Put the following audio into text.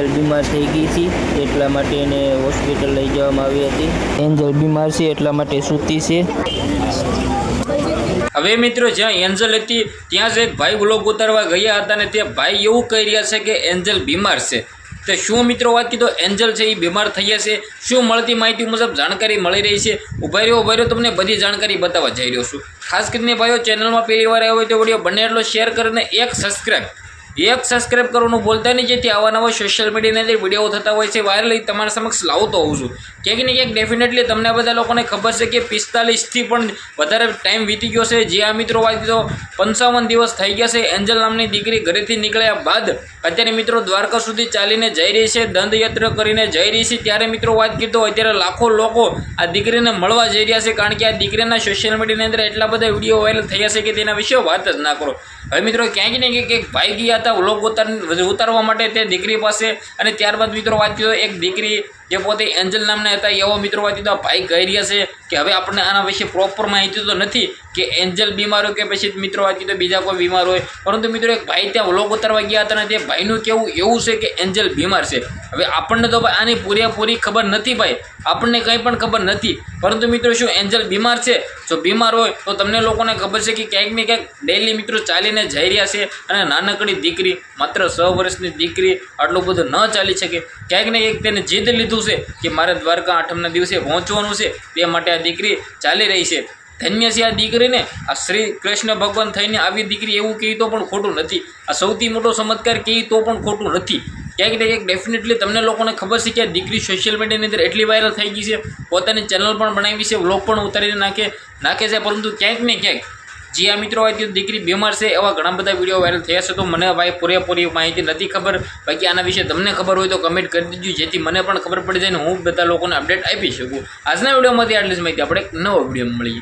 Angel બીમાર થઈ ગઈ હતી, એટલા માટે એને હોસ્પિટલ લઈ જવામાં આવી હતી. એન્જલ બીમાર છે, એટલા માટે સૂતી છે. હવે મિત્રો, જ્યાં એન્જલ હતી, ત્યાં જ એક ભાઈ બ્લોગ ઉતારવા ગયા હતા ને તે ભાઈ એવું કહી રહ્યા છે કે એન્જલ બીમાર છે. તો શું મિત્રો વાત કીધો, એન્જલ છે એ બીમાર થઈ છે? શું મળતી માહિતી મુજબ જાણકારી મળી રહી છે? ઊભા રહ્યો ઊભા રહ્યો, તમને બધી જાણકારી બતાવવા જઈ રહ્યો છું. ખાસ કરીને ભાઈઓ, ચેનલમાં પહેલી વાર આવ્યો તો વીડિયો બને એટલો શેર કરીને એક સબસ્ક્રાઈબ એક સબસ્ક્રાઇબ કરવાનું બોલતા નહીં, જેથી આવા નવા સોશિયલ મીડિયાની અંદર વીડિયો થતા હોય છે. વાયરલ તમારા સમક્ષ લાવતો હોઉં છું. ક્યાંક ને ક્યાંક ડેફિનેટલી તમને બધા લોકોને ખબર છે કે પિસ્તાલીસથી પણ વધારે ટાઈમ વીતી ગયો છે. જે આ મિત્રો વાત તો પંચાવન દિવસ થઈ ગયા છે. એન્જલ નામની દીકરી ઘરેથી નીકળ્યા બાદ અત્યારે મિત્રો દ્વારકા સુધી ચાલીને જઈ રહી છે. દંડયાત્રા કરીને જઈ રહી છે. ત્યારે મિત્રો વાત કીધો, અત્યારે લાખો લોકો આ દીકરીને મળવા જઈ રહ્યા છે. કારણ કે આ દીકરીના સોશિયલ મીડિયાની અંદર એટલા બધા વીડિયો વાયરલ થયા છે કે તેના વિશે વાત જ ના કરો. હવે મિત્રો ક્યાંક ને ક્યાંક એક ભાઈ ગયા હતા વ્લોગ ઉતાર, ઉતારવા માટે તે દીકરી પાસે. અને ત્યારબાદ મિત્રો વાત કીધો, એક દીકરી જે પોતે એન્જલ નામના હતા, એવો મિત્રો વાત કીધો ભાઈ કહી રહ્યા છે કે હવે આપણને આના વિશે પ્રોપર માહિતી તો નથી કે એન્જલ બીમાર હોય કે પછી મિત્રો વાત કીધો બીજા કોઈ બીમાર હોય. પરંતુ મિત્રો એક ભાઈ ત્યાં વ્લોગ ઉતારવા ગયા હતા ને તે ભાઈનું કેવું, એવું છે કે એન્જલ બીમાર છે. હવે આપણને તો ભાઈ આની પૂરેપૂરી ખબર નથી ભાઈ. આપણને કંઈ પણ ખબર નથી. પરંતુ મિત્રો શું, એન્જલ બીમાર છે? જો બીમાર હોય તો તમને લોકોને ખબર છે કે ક્યાંક ને ક્યાંક ડેલી મિત્રો ચાલીને જઈ રહ્યા છે અને નાનકડી દીકરી, માત્ર છ વર્ષની દીકરી, આટલું બધું ન ચાલી શકે. ક્યાંક ને ક્યાંક તેને જીદ લીધું છે કે મારે દ્વારકા આઠમના દિવસે પહોંચવાનું છે. તે માટે આ દીકરી ચાલી રહી છે. ધન્ય છે આ દીકરીને. આ શ્રી કૃષ્ણ ભગવાન થઈને આવી દીકરી એવું કહી તો પણ ખોટું નથી. આ સૌથી મોટો ચમત્કાર કહી તો પણ ખોટું નથી. ક્યાંક ને ક્યાંક ડેફિનેટલી તમને લોકોને ખબર છે કે દીકરી સોશિયલ મીડિયાની અંદર એટલી વાયરલ થઈ ગઈ છે. પોતાની ચેનલ પણ બનાવી છે વ્લોગ પણ ઉતારીને નાખે નાખે છે. પરંતુ ક્યાંક ને ક્યાંક જે આ મિત્રો હોય તો દીકરી બીમાર છે એવા ઘણા બધા વીડિયો વાયરલ થયા છે. તો મને ભાઈ પૂરેપૂરી માહિતી નથી ખબર. બાકી આના વિશે તમને ખબર હોય તો કમેન્ટ કરી દીજો. જેથી મને પણ ખબર પડી જાય ને હું બધા લોકોને અપડેટ આપી શકું. આજના વિડીયોમાંથી આટલી જ માહિતી. આપણે એક નવો વીડિયો મળીએ.